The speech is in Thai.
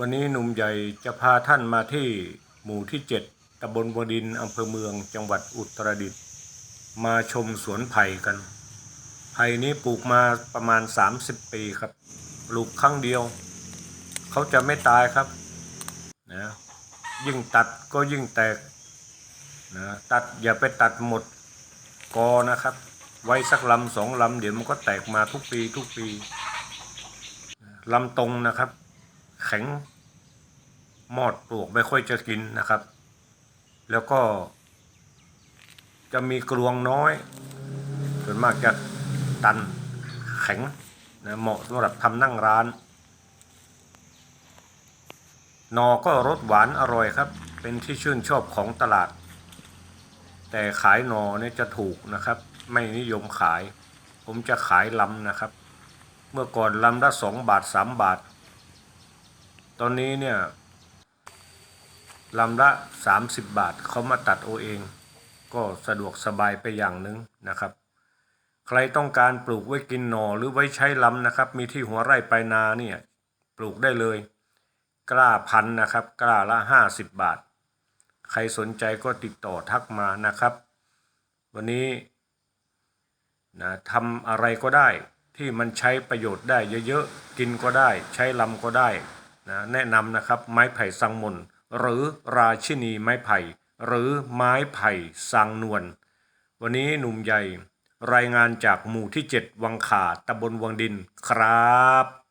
วันนี้หนุ่มใหญ่จะพาท่านมาที่หมู่ที่ 7ตำบลบดินอำเภอเมืองจังหวัดอุตรดิตถ์มาชมสวนไผ่กัน ไผ่นี้ปลูกมาประมาณ 30 ปีครับ ปลูกครั้งเดียว เขาจะไม่ตายครับนะยิ่งตัดก็ยิ่งแตกนะตัดอย่าไปตัดหมดกอนะครับ ไว้สักลำสองลำเดี๋ยวมันก็แตกมาทุกปีทุกปีลำตรงนะครับ แข็ง มอดปลวกไม่ค่อยจะกินนะครับ แล้วก็ จะมีกลวงน้อย ส่วนมากจะตันแข็งนะเหมาะสำหรับทำนั่งร้านนอก็รสหวานอร่อยครับ เป็นที่ชื่นชอบของตลาด แต่ขายนอเนี่ยจะถูกนะครับ ไม่นิยมขาย ผมจะขายลำนะครับ เมื่อก่อนลำละสองบาทสามบาท ตอนนี้เนี่ยลำละสามสิบบาทเขามาตัดโอเอง ก็สะดวกสบายไปอย่างหนึ่งนะครับ ใครต้องการปลูกไว้กินหนอหรือไว้ใช้ลำนะครับ มีที่หัวไร่ปลายนาเนี่ยปลูกได้เลย กล้าพันนะครับ กล้าละห้าสิบบาท ใครสนใจก็ติดต่อทักมานะครับ วันนี้นะทำอะไรก็ได้ที่มันใช้ประโยชน์ได้เยอะๆ กินก็ได้ ใช้ลำก็ได้ นะแนะนำนะครับไม้ไผ่สังมนหรือราชินีไม้ไผ่ หรือไม้ไผ่สังนวลวันนี้หนุ่มใหญ่ รายงานจากหมู่ที่ 7 วังขาตำบลวังดินครับ